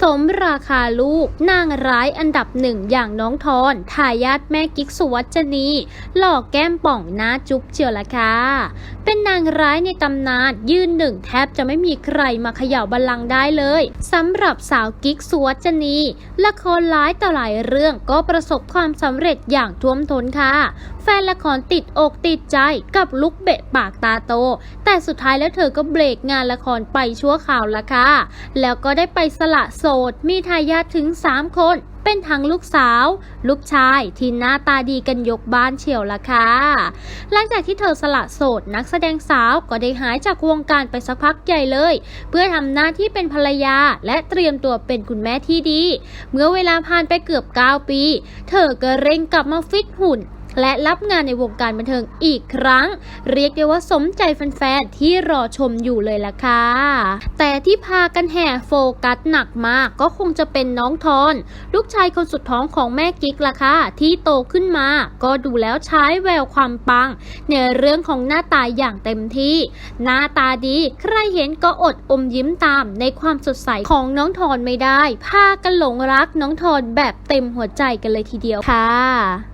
สมราคาลูก นางร้ายอันดับหนึ่งอย่างน้องทอนทายาทแม่กิ๊กสุวัจนี หล่อแก้มป่องหน้าจุ๊บเชียวละค่ะเป็นนางร้ายในตำนานยืนหนึ่งแทบจะไม่มีใครมาเขย่าบัลลังก์ได้เลยสำหรับสาวกิ๊กสุวัจนี ละครหลายต่อหลายเรื่องก็ประสบความสำเร็จอย่างท่วมท้นค่ะ แฟนละครติดอกติดใจกับลุกเบะปากตาโต แต่สุดท้ายแล้วเธอก็เบรกงานละครไปชั่วข่าวละค่ะแล้วก็ได้ไปสละโสด มีทายาทถึง 3 คน เป็นทั้งลูกสาว ลูกชายที่หน้าตาดีกันยกบ้านเฉียวละค่ะ หลังจากที่เธอสละโสด นักแสดงสาวก็ได้หายจากวงการไปสักพักใหญ่เลย เพื่อทำหน้าที่เป็นภรรยาและเตรียมตัวเป็นคุณแม่ที่ดี เมื่อเวลาผ่านไปเกือบ 9 ปี เธอก็เร่งกลับมาฟิตหุ่น และรับงานในวงการบันเทิงอีกครั้ง เรียกได้ว่าสมใจแฟนๆ ที่รอชมอยู่เลยล่ะค่ะ แต่ที่พากันแห่โฟกัสหนักมากก็คงจะเป็นน้องทอน ลูกชายคนสุดท้องของแม่กิ๊กล่ะค่ะ ที่โตขึ้นมา ก็ดูแล้วใช้แววความปัง ในเรื่องของหน้าตาอย่างเต็มที่ หน้าตาดีใครเห็นก็อดอมยิ้มตามในความสดใสของน้องทอนไม่ได้ พากันหลงรักน้องทอนแบบเต็มหัวใจกันเลยทีเดียวค่ะ